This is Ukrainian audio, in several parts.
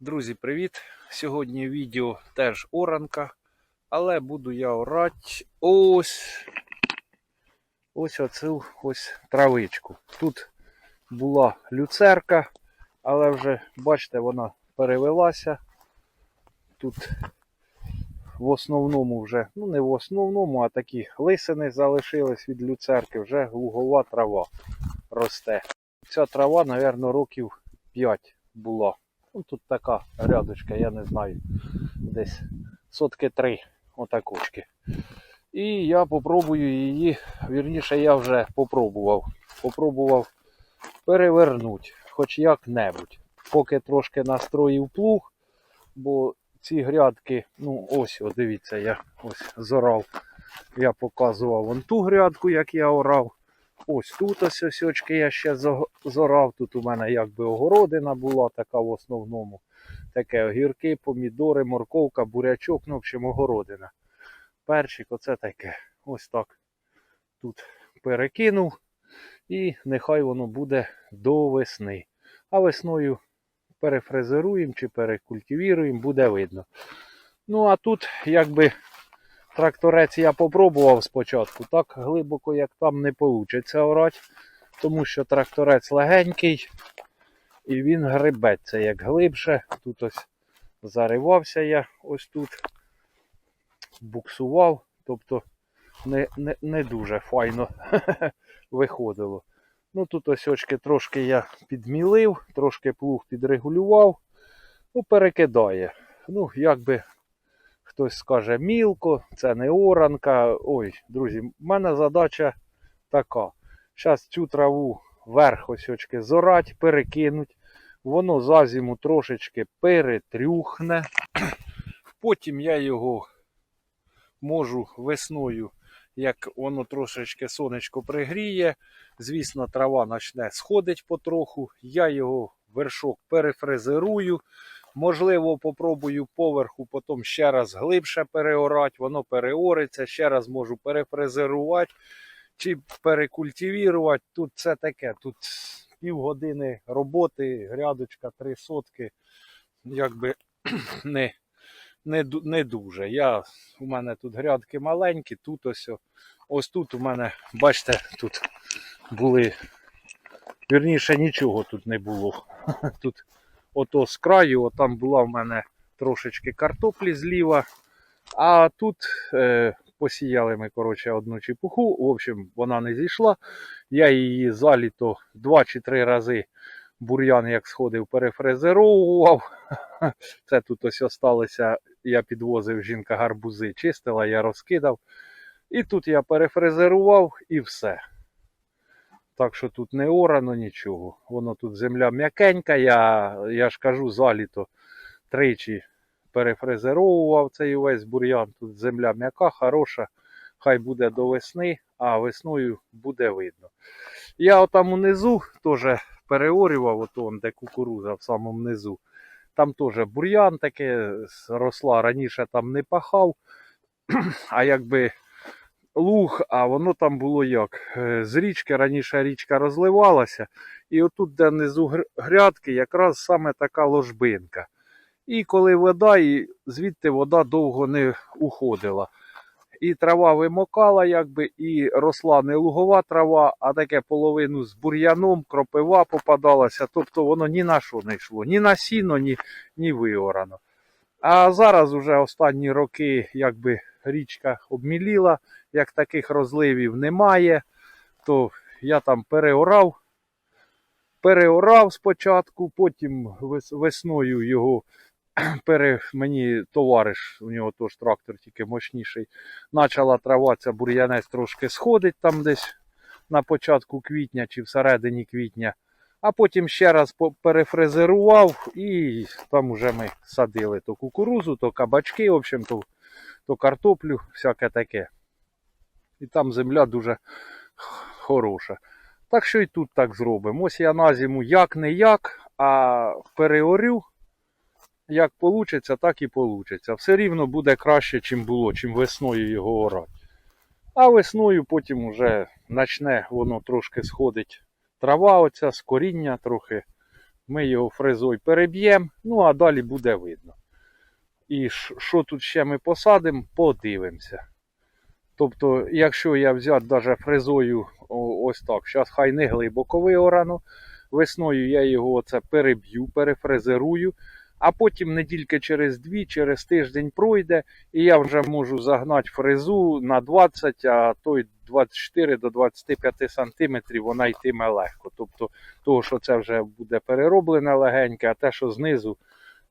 Друзі, привіт! Сьогодні відео теж оранка, але буду я орати ось ось оцю ось травичку. Тут була люцерка, але вже, бачите, вона перевелася. Тут в основному вже, ну не в основному, а такі лисини залишились від люцерки, вже лугова трава росте. Ця трава, мабуть, років 5 була. Ну, тут така рядочка, я не знаю, десь сотки три отакочки. І я попробую її, вірніше, я вже попробував. Попробував перевернути, хоч як-небудь. Поки трошки настроїв плуг, бо ці грядки, ну ось, дивіться, я ось зорав. Я показував вон ту грядку, як я орав. Ось тут ось ось я ще зо- зорав. Тут у мене якби огородина була така в основному. Таке огірки, помідори, морковка, бурячок, ну, в общем, огородина. Перчик, оце таке. Ось так. Тут перекинув. І нехай воно буде до весни. А весною перефрезеруємо чи перекультивіруємо, буде видно. Ну а тут якби Тракторець я попробував спочатку, так глибоко, як там не вийде орати, тому що тракторець легенький і він грибеться як глибше. Тут ось заривався я ось тут, буксував, тобто не, не, не дуже файно виходило. Ну тут ось очки трошки я підмілив, трошки плуг підрегулював, ну перекидає. Ну, якби Хтось скаже мілко, це не оранка. Ой, друзі, в мене задача така. Зараз цю траву вверх ось очки зорать, перекинуть. Воно за зиму трошечки перетрюхне. Потім я його можу весною, як воно трошечки сонечко пригріє. Звісно, трава почне сходить потроху. Я його вершок перефрезерую. Можливо, попробую поверху, потім ще раз глибше переорати, воно переориться, ще раз можу перефрезерувати чи перекультивірувати. Тут це таке, тут півгодини роботи, грядочка, три сотки, якби не, не, не дуже. Я, у мене тут грядки маленькі, тут ось, ось тут у мене, бачите, тут були, вірніше нічого тут не було. Тут ото з краю, от там була в мене трошечки картоплі зліва. А тут е, посіяли ми коротше, одну чепуху. В общем, вона не зійшла. Я її за літо два чи три рази бур'ян, як сходив, перефрезеровував. Це тут ось осталося. Я підвозив жінка гарбузи, чистила, я розкидав. І тут я перефрезерував і все. Так що тут не орано нічого. Воно тут земля м'якенька, я, я ж кажу, за літо тричі перефрезеровував цей увесь бур'ян. Тут земля м'яка, хороша, хай буде до весни, а весною буде видно. Я отам унизу теж переорював, ото, он, де кукуруза в самому низу. Там теж бур'ян таке росла, раніше там не пахав, а якби луг, а воно там було як? Е, З річки раніше річка розливалася, і отут, де внизу грядки, якраз саме така ложбинка. І коли вода, і звідти вода довго не уходила. І трава вимокала, якби, і росла не лугова трава, а таке половину з бур'яном, кропива попадалася. Тобто воно ні на що не йшло, ні на сіно, ні, ні виорано. А зараз уже останні роки, якби річка обміліла, як таких розливів немає, то я там переорав, переорав спочатку, потім весною його пере, мені товариш, у нього теж трактор тільки мощніший, почала трава, ця бур'янець трошки сходить там десь на початку квітня чи всередині квітня. А потім ще раз перефрезерував і там вже ми садили то кукурузу, то кабачки, в общем, то, то картоплю, всяке таке. І там земля дуже хороша. Так що і тут так зробимо. Ось я на зиму як не як, а переорю. Як вийде, так і вийде. Все рівно буде краще, чим було, чим весною його орати. А весною потім вже почне воно трошки сходить трава оця з коріння трохи Ми його фрезою переб'ємо, ну а далі буде видно. І що тут ще ми посадимо, подивимося. Тобто, якщо я взяти даже фрезою ось так, зараз хай не глибоко виорано, весною я його оце переб'ю, перефрезерую, а потім недільки через дві, через тиждень пройде, і я вже можу загнати фрезу на 20, а то й 24 до 25 сантиметрів вона йтиме легко. Тобто, того, що це вже буде перероблене легеньке, а те, що знизу,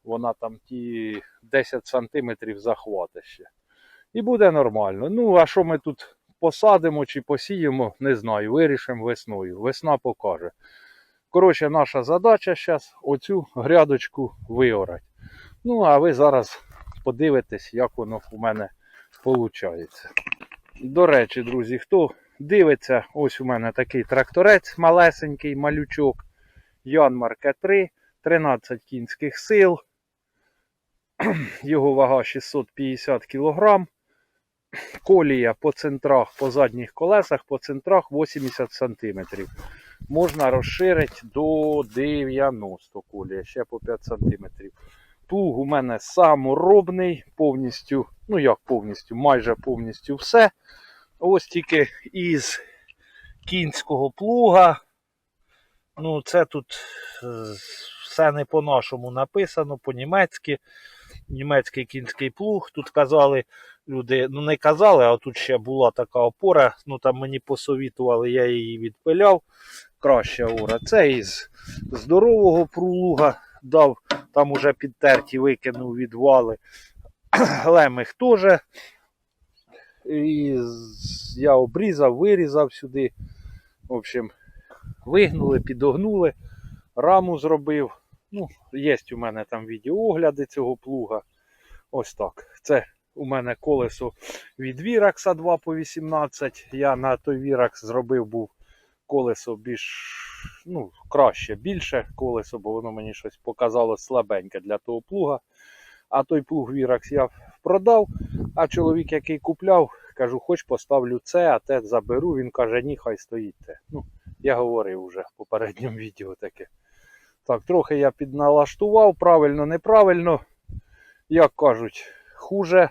вона там ті 10 сантиметрів захватить ще. І буде нормально. Ну, а що ми тут посадимо чи посіємо, не знаю. Вирішимо весною. Весна покаже. Коротше, наша задача зараз оцю грядочку виорати. Ну, а ви зараз подивитесь, як воно у мене виходить. До речі, друзі, хто дивиться, ось у мене такий тракторець малесенький, малючок. Янмарке 3, 13 кінських сил. Його вага 650 кг. Колія по центрах, по задніх колесах, по центрах 80 см. Можна розширити до 90 колія, ще по 5 см. Плуг у мене саморобний, повністю, ну як повністю, майже повністю все. Ось тільки із кінського плуга. Ну, це тут е, все не по-нашому написано, по-німецьки. Німецький кінський плуг. Тут казали люди, ну не казали, а тут ще була така опора. Ну там мені посовітували, я її відпиляв. Краща ора. Це із здорового плуга дав, там уже підтерті викинув відвали. Лемих теж. Я обрізав, вирізав сюди. В общем, вигнули, підогнули, раму зробив. Ну, є у мене там відеоогляди цього плуга. Ось так. Це у мене колесо від Віракса 2 по 18. Я на той Віракс зробив був колесо більш ну, краще, більше колесо, бо воно мені щось показало слабеньке для того плуга. А той плуг Віракс я продав. А чоловік, який купляв, кажу, хоч поставлю це, а те заберу. Він каже, ні, хай стоїть те. Ну, я говорив вже в попередньому відео таке. Так, трохи я підналаштував, правильно, неправильно. Як кажуть, хуже,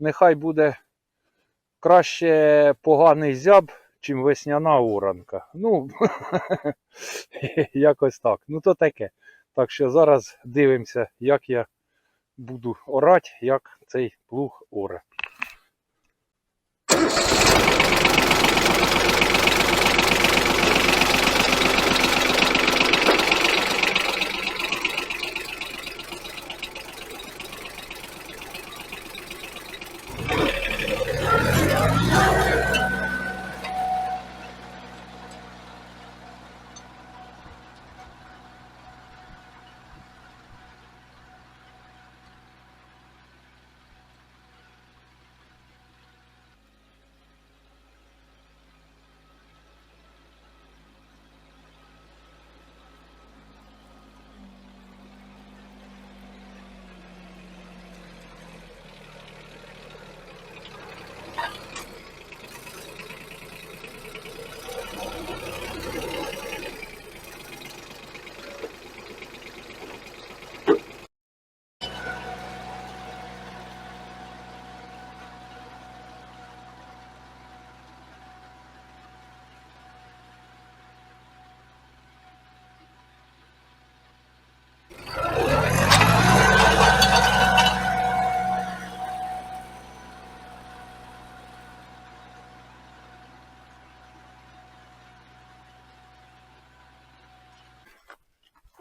нехай буде краще поганий зяб, чим весняна оранка. Ну, якось так. Ну, то таке. Так що зараз дивимося, як я буду орати, як цей плуг оре.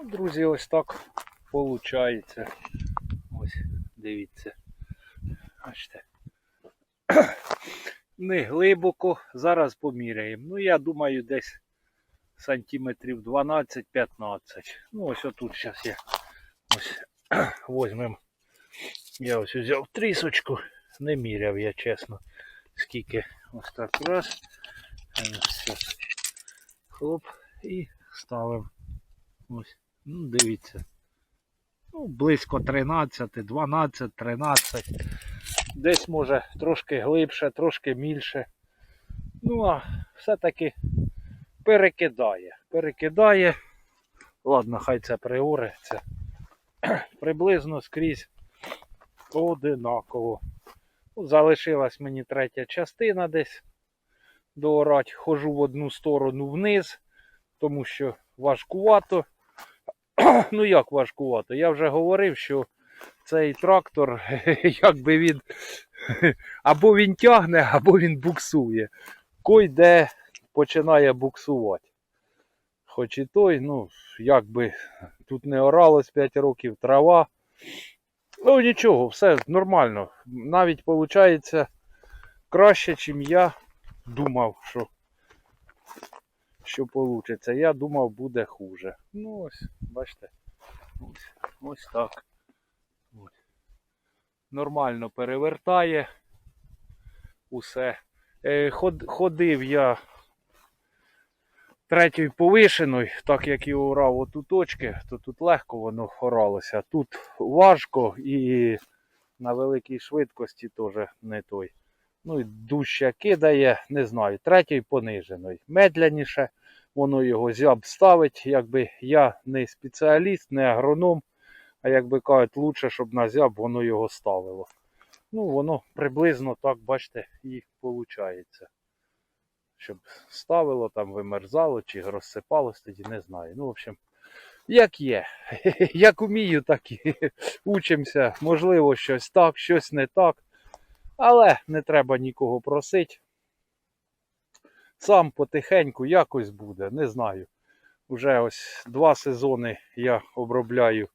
Друзі, ось так виходить. Ось, дивіться. Бачите. Не глибоко, зараз поміряємо. Ну, я думаю, десь сантиметрів 12-15. Ну, ось отут зараз я ось возьмемо. Я ось взяв трісочку, не міряв я, чесно. Скільки ось так раз. Хлоп, і ставимо. Ось. Ну, дивіться. Ну, близько 13, 12, 13. Десь може трошки глибше, трошки мільше. Ну, а все-таки перекидає. Перекидає. Ладно, хай це приоре. Це приблизно скрізь одинаково. Ну, Залишилась мені третя частина десь доорать. Хожу в одну сторону вниз, тому що важкувато. ну як важкувато? Я вже говорив, що цей трактор, якби він або він тягне, або він буксує. Кой де починає буксувати. Хоч і той, ну, якби тут не оралось 5 років трава. Ну нічого, все нормально. Навіть виходить краще, ніж я думав, що що вийде. Я думав, буде хуже. Ну ось, бачите. Ось, ось так. Нормально перевертає усе. Е, ход, ходив я третьою повишеною, так як і орав оту точки, то тут легко воно оралося. Тут важко і на великій швидкості теж не той. Ну і дужче кидає, не знаю, третьою пониженою. Медляніше воно його зяб ставить. Якби я не спеціаліст, не агроном, а якби кажуть, лучше, щоб на зяб воно його ставило. Ну, воно приблизно так, бачите, і виходить. Щоб ставило, там вимерзало чи розсипалось, тоді не знаю. Ну, в общем, як є. Як умію, так і учимося. Можливо, щось так, щось не так. Але не треба нікого просити. Сам потихеньку якось буде, не знаю. Уже ось два сезони я обробляю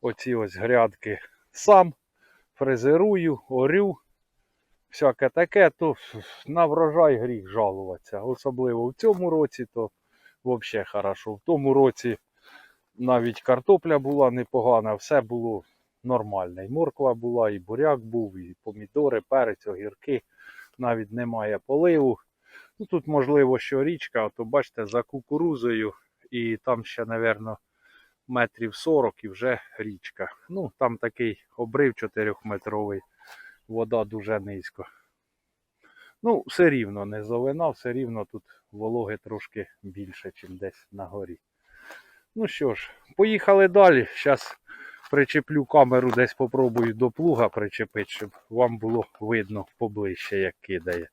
оці ось грядки сам, фрезерую, орю, всяке таке, то на врожай гріх жалуватися. Особливо в цьому році, то взагалі хорошо. В тому році навіть картопля була непогана, все було нормально. І морква була, і буряк був, і помідори, перець, огірки. Навіть немає поливу. Ну, Тут, можливо, що річка, а то бачите, за кукурузою, і там ще, мабуть, метрів 40 і вже річка. Ну, там такий обрив 4-метровий, вода дуже низько. Ну, все рівно не зовина, все рівно тут вологи трошки більше, ніж десь на горі. Ну що ж, поїхали далі. Зараз причеплю камеру, десь попробую до плуга причепити, щоб вам було видно поближче, як кидає.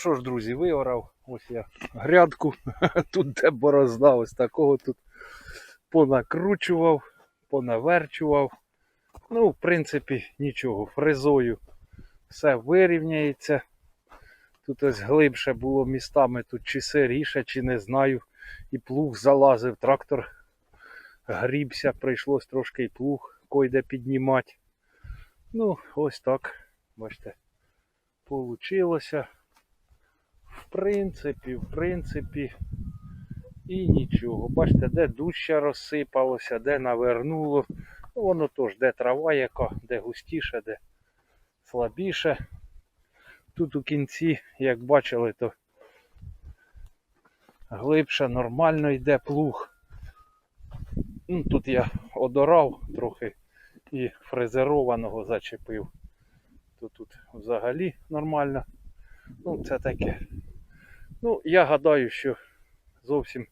Що ж, друзі, виорав. Ось я грядку. Тут де борозда, ось такого тут понакручував, понаверчував. Ну, в принципі, нічого. Фрезою все вирівняється. Тут ось глибше було містами, тут чи сиріше, чи не знаю. І плуг залазив, трактор грібся, прийшлось трошки і плуг койде піднімати. Ну, ось так, бачите, получилося. В принципі, в принципі, і нічого. Бачите, де дужче розсипалося, де навернуло. Ну, воно теж, де трава яка, де густіше, де слабіше. Тут у кінці, як бачили, то глибше, нормально йде плуг. Ну, тут я одорав трохи і фрезерованого зачепив. То тут взагалі нормально. Ну, це таке. Ну, я гадаю, що зовсім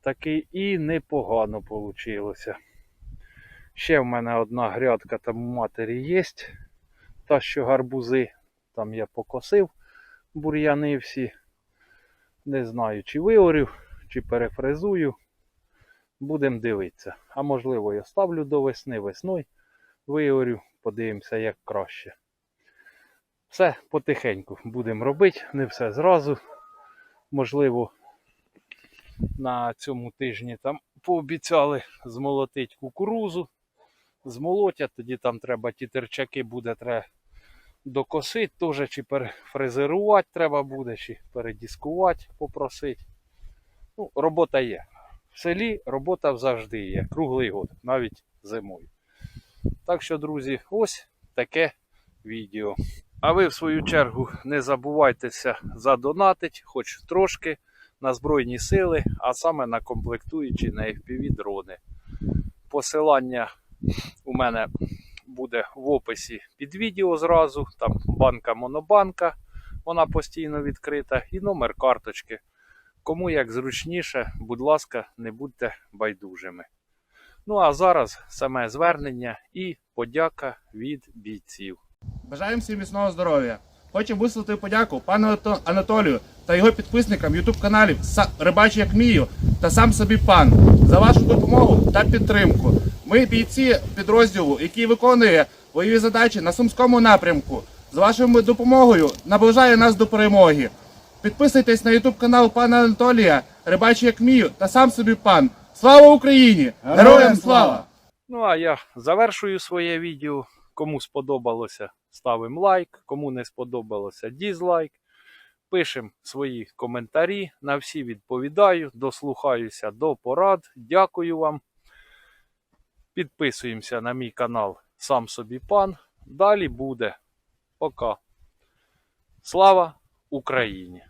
таки і непогано вийшло. Ще в мене одна грядка там у матері є. Та, що гарбузи, там я покосив бур'яни всі. Не знаю, чи виорю, чи перефрезую. Будемо дивитися. А можливо, я ставлю до весни, весною виорю, подивимося, як краще. Все потихеньку будемо робити, не все зразу. Можливо, на цьому тижні там пообіцяли змолотити кукурузу. Змолотять, тоді там треба ті терчаки буде треба докосити, теж чи перефрезерувати треба буде, чи передіскувати, попросити. Ну, робота є. В селі робота завжди є, круглий год, навіть зимою. Так що, друзі, ось таке відео. А ви, в свою чергу, не забувайтеся задонатить, хоч трошки, на Збройні сили, а саме на комплектуючі на FPV дрони. Посилання у мене буде в описі під відео зразу. Там банка Монобанка, вона постійно відкрита, і номер карточки. Кому як зручніше, будь ласка, не будьте байдужими. Ну а зараз саме звернення і подяка від бійців. Бажаємо всім міцного здоров'я. Хочу висловити подяку пану Ато- Анатолію та його підписникам YouTube каналів Рибачу як мію та сам собі пан за вашу допомогу та підтримку. Ми бійці підрозділу, який виконує бойові задачі на сумському напрямку. З вашою допомогою наближає нас до перемоги. Підписуйтесь на YouTube канал пана Анатолія, Рибачу як мію та сам собі пан. Слава Україні! Героям слава! Ну а я завершую своє відео. Кому сподобалося, ставимо лайк. Кому не сподобалося, дізлайк. Пишемо свої коментарі. На всі відповідаю, дослухаюся до порад. Дякую вам. Підписуємося на мій канал Сам собі пан. Далі буде. Пока. Слава Україні!